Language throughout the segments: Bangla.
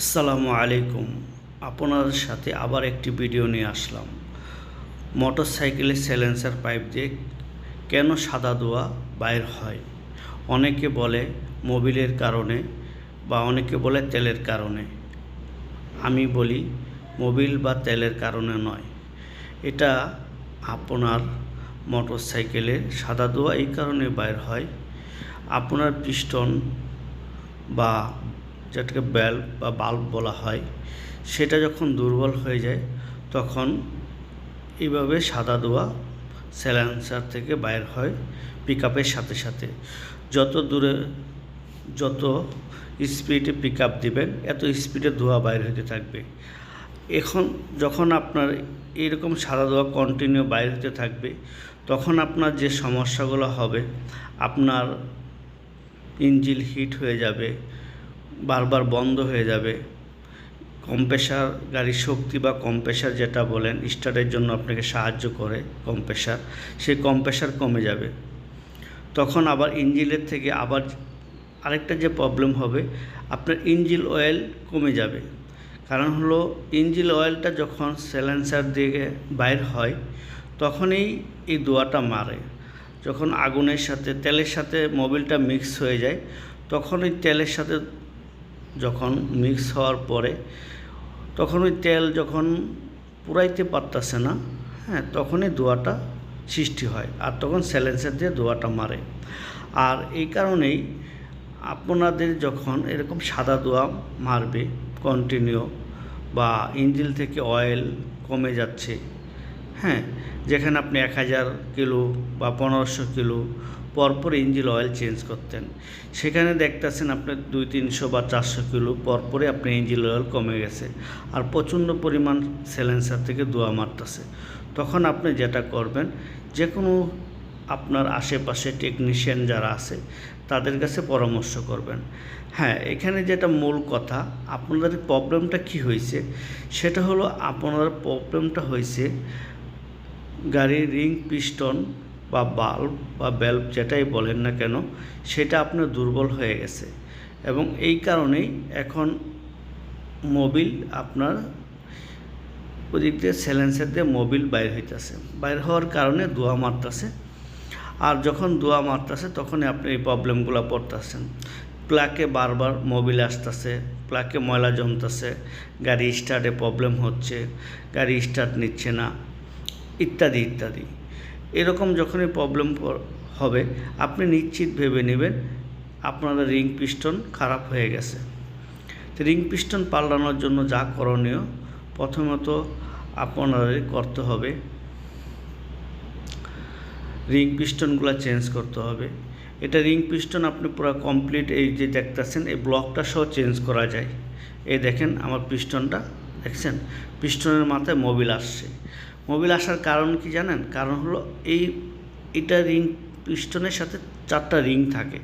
আসসালামু আলাইকুম। আপনার সাথে আবার একটি ভিডিও নিয়ে আসলাম। মোটর সাইকেলের সাইলেন্সার পাইপ দিয়ে কেন সাদা ধোঁয়া বাইর হয়? অনেকে বলে মোবিলের কারণে বা অনেকে বলে তেলের কারণে। আমি বলি মোবিল বা তেলের কারণে নয়। এটা আপনার মোটর সাইকেলের সাদা ধোঁয়া এই কারণে বাইর হয়। আপনার পিস্টন বা যেটাকে বেল্ব বা বাল্ব বলা হয়, সেটা যখন দুর্বল হয়ে যায়, তখন এইভাবে সাদা ধোঁয়া স্যালেন্সার থেকে বাইর হয় পিক সাথে সাথে। যত দূরে, যত স্পিডে পিক আপ দেবেন, এত স্পিডে ধোঁয়া বাইর হতে থাকবে। এখন যখন আপনার এরকম সাদা ধোঁয়া কন্টিনিউ বাইর হতে থাকবে, তখন আপনার যে সমস্যাগুলো হবে, আপনার ইঞ্জিল হিট হয়ে যাবে বারবার বন্ধ হয়ে যাবে। কম্প্রেসার গাড়ির শক্তি বা কম্প্রেসার যেটা বলেন স্টার্টের জন্য আপনাকে সাহায্য করে কম্প্রেসার সেই কম্প্রেসার কমে যাবে। তখন আবার ইঞ্জিনের থেকে আবার আরেকটা যে প্রবলেম হবে, আপনার ইঞ্জিল অয়েল কমে যাবে। কারণ হলো ইঞ্জিল অয়েলটা যখন স্যালেন্সার দিকে বাইর হয়, তখনই এই দোয়াটা মারে। যখন আগুনের সাথে, তেলের সাথে মোবিলটা মিক্স হয়ে যায়, তখন ওই তেলের সাথে যখন মিক্স হওয়ার পরে, তখন ওই তেল যখন পুরাইতে পারতেছে না হ্যাঁ তখনই ধোঁয়াটা সৃষ্টি হয় আর তখন স্যালেন্সার দিয়ে ধোঁয়াটা মারে। আর এই কারণেই আপনাদের যখন এরকম সাদা ধোঁয়া মারবে কন্টিনিউ বা ইঞ্জিল থেকে অয়েল কমে যাচ্ছে হ্যাঁ যেখানে আপনি এক হাজার কিলো বা পনেরোশো কিলো পরপর ইঞ্জিন অয়েল চেঞ্জ করতেন। সেখানে দেখতেছেন আপনার দুই, তিনশো বা চারশো কিলো পরপরে আপনার ইঞ্জিন অয়েল কমে গেছে আর প্রচণ্ড পরিমাণ স্যালেন্সার থেকে ধোয়া মারতেছে। তখন আপনি যেটা করবেন, যে কোনো আপনার আশেপাশে টেকনিশিয়ান যারা আছে, তাদের কাছে পরামর্শ করবেন। হ্যাঁ এখানে যেটা মূল কথা, আপনাদের প্রবলেমটা কি হয়েছে? সেটা হলো আপনার প্রবলেমটা হয়েছে গাড়ির রিং পিস্টন বা বাল্ব বা বেল্ব যেটাই বলেন না কেন, সেটা আপনার দুর্বল হয়ে গেছে। এবং এই কারণেই এখন মোবিল আপনার ওদিক দিয়ে স্যালেন্সার দিয়ে মোবিল বাইর হইতেছে। বাইর হওয়ার কারণে ধোয়া মারতেছে। আর যখন ধোয়া মারতেছে, তখনই আপনি এই প্রবলেমগুলো পড়তেছেন। প্লাকে বারবার মোবিল আসতেছে প্লাকে ময়লা জমতেছে, গাড়ি স্টার্টে প্রবলেম হচ্ছে, গাড়ি স্টার্ট নিচ্ছে না, ইত্যাদি ইত্যাদি। এরকম যখনই প্রবলেম হবে, আপনি নিশ্চিত ভেবে নেবেন আপনার রিং পিস্টন খারাপ হয়ে গেছে। রিং পিস্টন পাল্টানোর জন্য যা করণীয়, প্রথমত আপনাদের করতে হবে রিং পিস্টনগুলো চেঞ্জ করতে হবে। এটা রিং পিস্টন আপনি পুরো কমপ্লিট এই যে দেখতেছেন, এই ব্লকটা সহ চেঞ্জ করা যায়। এই দেখেন আমার পিস্টনটা দেখছেন? পিস্টনের মাথায় মোবিল আসছে। মোবিল আসার কারণ কি জানেন? কারণ হলো এই, এটা রিং পিস্টনের সাথে চারটা রিং থাকে।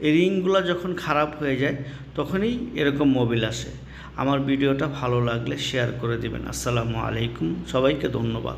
এই রিংগুলো যখন খারাপ হয়ে যায়, তখনই এরকম মোবিল আসে। আমার ভিডিওটা ভালো লাগলে শেয়ার করে দেবেন। আসসালামু আলাইকুম। সবাইকে ধন্যবাদ।